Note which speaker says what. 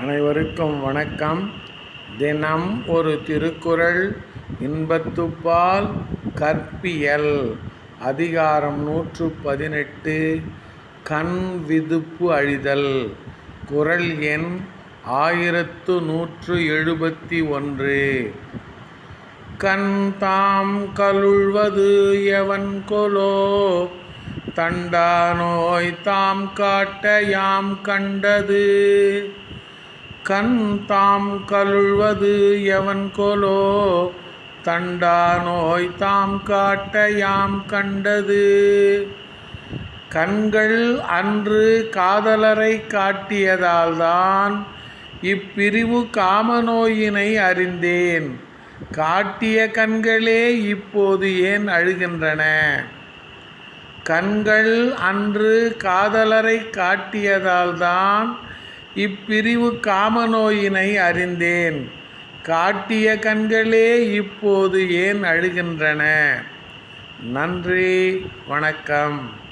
Speaker 1: அனைவருக்கும் வணக்கம். தினம் ஒரு திருக்குறள் இன்பத்துப்பால் கற்பியல். அதிகாரம் நூற்று பதினெட்டு. கண் விதுப்பு அழிதல். குறள் எண் ஆயிரத்து நூற்று எழுபத்தி ஒன்று. கண் தாம் கலுழ்வது எவன் கொலோ? தண்டா நோய் தாம் காட்ட யாம் கண்டது? கண் தாம் கலுழ்வது எவன் கொலோ? தண்டா நோய் தாம் காட்ட யாம் கண்டது? கண்கள் அன்று காதலரை காட்டியதால்தான் இப்பிரிவு காமநோயினை அறிந்தேன். காட்டிய கண்களே இப்போது ஏன் அழுகின்றன? கண்கள் அன்று காதலரை காட்டியதால்தான் இப்பிரிவு காமநோயினை அறிந்தேன். காட்டிய கண்களே இப்போது ஏன் அழுகின்றன? நன்றி வணக்கம்.